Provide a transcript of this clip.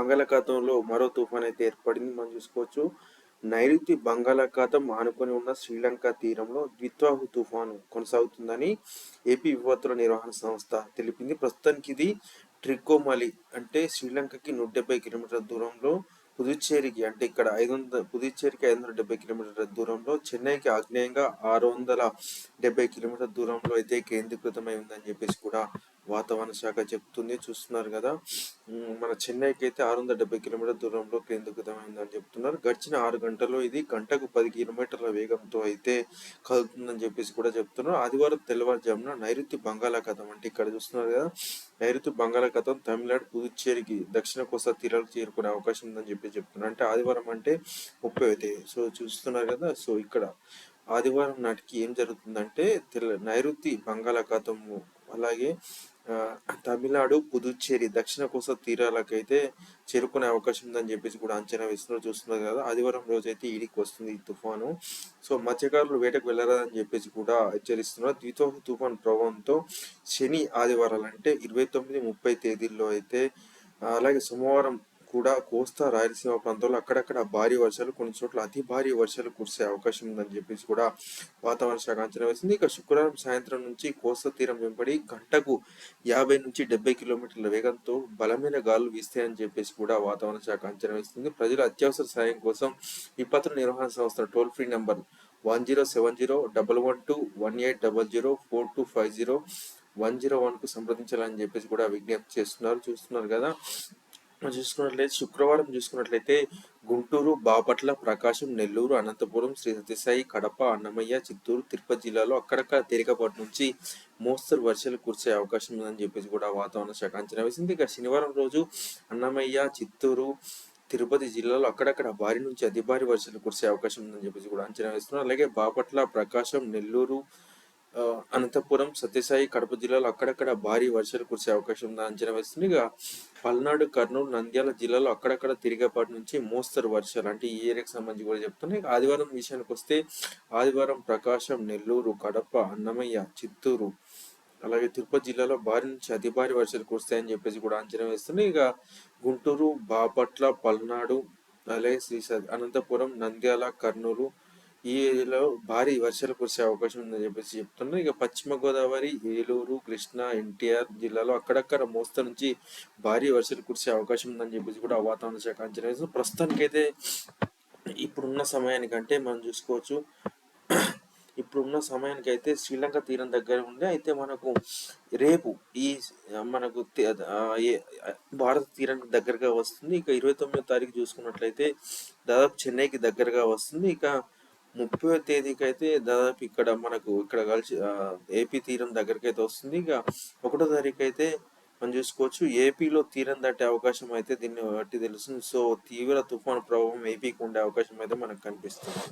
బంగాళాఖాతంలో మరో తుఫాన్ అయితే ఏర్పడింది. మనం చూసుకోవచ్చు. నైరుతి బంగాళాఖాతం ఆనుకొని ఉన్న శ్రీలంక తీరంలో ద్విత్వాహు తుఫాను కొనసాగుతుందని ఏపీ విపత్తుల నిర్వహణ సంస్థ తెలిపింది. ప్రస్తుతానికి ఇది ట్రికోమలి అంటే శ్రీలంకకి నూట డెబ్బై కిలోమీటర్ల దూరంలో పుదుచ్చేరికి అంటే ఇక్కడ ఐదు వందల పుదుచ్చేరికి ఐదు వందల డెబ్బై కిలోమీటర్ల దూరంలో చెన్నైకి ఆగ్నేయంగా ఆరు వందల డెబ్బై కిలోమీటర్ల దూరంలో అయితే కేంద్రీకృతమై ఉందని చెప్పేసి కూడా వాతావరణ శాఖ చెప్తుంది చూస్తున్నారు కదా. మన చెన్నైకి అయితే ఆరు వందల డెబ్బై కిలోమీటర్ల దూరంలో కేంద్రీకృతమైందని చెప్తున్నారు. గడిచిన ఆరు గంటల్లో ఇది గంటకు పది కిలోమీటర్ల వేగంతో అయితే కదులుతుందని చెప్పేసి కూడా చెప్తున్నారు. ఆదివారం తెల్లవారుజామున నైరుతి బంగాళాఖాతం అంటే ఇక్కడ చూస్తున్నారు కదా నైరుతి బంగాళాఖాతం తమిళనాడు పుదుచ్చేరికి దక్షిణ కోస్తా తీరాలకు చేరుకునే అవకాశం ఉందని చెప్పి చెప్తున్నారు. అంటే ఆదివారం అంటే ముప్పై అవుతాయి సో చూస్తున్నారు కదా సో ఇక్కడ ఆదివారం నాటికి ఏం జరుగుతుందంటే తెల్ల నైరుతి బంగాళాఖాతము అలాగే తమిళనాడు పుదుచ్చేరి దక్షిణ కోస్తా తీరాలకైతే చేరుకునే అవకాశం ఉందని చెప్పేసి కూడా అంచనా వేస్తున్నారు. చూస్తున్నారు కదా ఆదివారం రోజు అయితే ఈడికి వస్తుంది ఈ తుఫాను. సో మత్స్యకారులు వేటకు వెళ్ళరాదని చెప్పేసి కూడా హెచ్చరిస్తున్నారు. ద్వితోహ తుఫాన్ ప్రభావంతో శని ఆదివారాలు అంటే ఇరవై తొమ్మిది ముప్పై తేదీల్లో అయితే అలాగే సోమవారం కూడా కోస్తా రాయలసీమ ప్రాంతంలో అక్కడక్కడ భారీ వర్షాలు కొన్ని చోట్ల అతి భారీ వర్షాలు కురిసే అవకాశం ఉందని చెప్పేసి కూడా వాతావరణ శాఖ అంచనా వేసింది. ఇక శుక్రవారం సాయంత్రం నుంచి కోస్తా తీరం వెంబడి గంటకు యాభై నుంచి డెబ్బై కిలోమీటర్ల వేగంతో బలమైన గాలులు వీస్తాయని చెప్పేసి కూడా వాతావరణ శాఖ అంచనా వేస్తుంది ప్రజలు అత్యవసర సాయం కోసం విపత్తు నిర్వహణ సంస్థ toll free number one zero seven zero double one two one eight double zero four two five zero one zero వన్కు సంప్రదించాలని చెప్పేసి కూడా విజ్ఞప్తి చేస్తున్నారు చూస్తున్నారు కదా. మనం చూసుకున్నట్లయితే శుక్రవారం చూసుకున్నట్లయితే గుంటూరు బాపట్ల ప్రకాశం నెల్లూరు అనంతపురం శ్రీ సత్యసాయి కడప అన్నమయ్య చిత్తూరు తిరుపతి జిల్లాలో అక్కడక్కడ తేలికపాటి నుంచి మోస్తరు వర్షాలు కురిసే అవకాశం ఉందని చెప్పేసి కూడా వాతావరణ శాఖ అంచనా వేసింది. ఇక శనివారం రోజు అన్నమయ్య చిత్తూరు తిరుపతి జిల్లాలో అక్కడక్కడ భారీ నుంచి అతి భారీ వర్షాలు కురిసే అవకాశం ఉందని చెప్పేసి కూడా అంచనా వేస్తున్నారు. అలాగే బాపట్ల ప్రకాశం నెల్లూరు అనంతపురం సత్యసాయి కడప జిల్లాలో అక్కడక్కడ భారీ వర్షాలు కురిసే అవకాశం ఉందని అంచనా వేస్తుంది. ఇక పల్నాడు కర్నూలు నంద్యాల జిల్లాలో అక్కడక్కడ తిరిగేపాటి నుంచి మోస్తరు వర్షాలు. అంటే ఈ ఏరియాకి సంబంధించి కూడా చెప్తున్నాయి ఆదివారం విషయానికి వస్తే ఆదివారం ప్రకాశం నెల్లూరు కడప అన్నమయ్య చిత్తూరు అలాగే తిరుపతి జిల్లాలో భారీ నుంచి అతి భారీ వర్షాలు కురుస్తాయని చెప్పేసి కూడా అంచనా వేస్తున్నాయి. ఇక గుంటూరు బాపట్ల పల్నాడు అలాగే శ్రీ అనంతపురం నంద్యాల కర్నూలు ఈ భారీ వర్షాలు కురిసే అవకాశం ఉందని చెప్పేసి చెప్తున్నారు ఇక పశ్చిమ గోదావరి ఏలూరు కృష్ణా ఎన్టీఆర్ జిల్లాలో అక్కడక్కడ మోస్తరు నుంచి భారీ వర్షాలు కురిసే అవకాశం ఉందని చెప్పేసి కూడా వాతావరణ శాఖ అంచనా వేస్తుంది ప్రస్తుతానికైతే ఇప్పుడున్న సమయానికంటే మనం చూసుకోవచ్చు. ఇప్పుడున్న సమయానికి అయితే శ్రీలంక తీరం దగ్గర ఉంది అయితే మనకు రేపు ఈ మనకు భారత తీరానికి దగ్గరగా వస్తుంది. ఇక ఇరవై తొమ్మిదో తారీఖు చూసుకున్నట్లయితే దాదాపు చెన్నైకి దగ్గరగా వస్తుంది. ఇక ముప్పై తేదీకి అయితే దాదాపు ఇక్కడ మనకు ఇక్కడ కలిసి ఏపీ తీరం దగ్గరికి అయితే వస్తుంది. ఇక ఒకటో తారీఖు అయితే మనం చూసుకోవచ్చు. ఏపీలో తీరం దాటే అవకాశం అయితే దీన్ని బట్టి తెలుస్తుంది. సో తీవ్ర తుఫాను ప్రభావం ఏపీకి ఉండే అవకాశం అయితే మనకు కనిపిస్తుంది.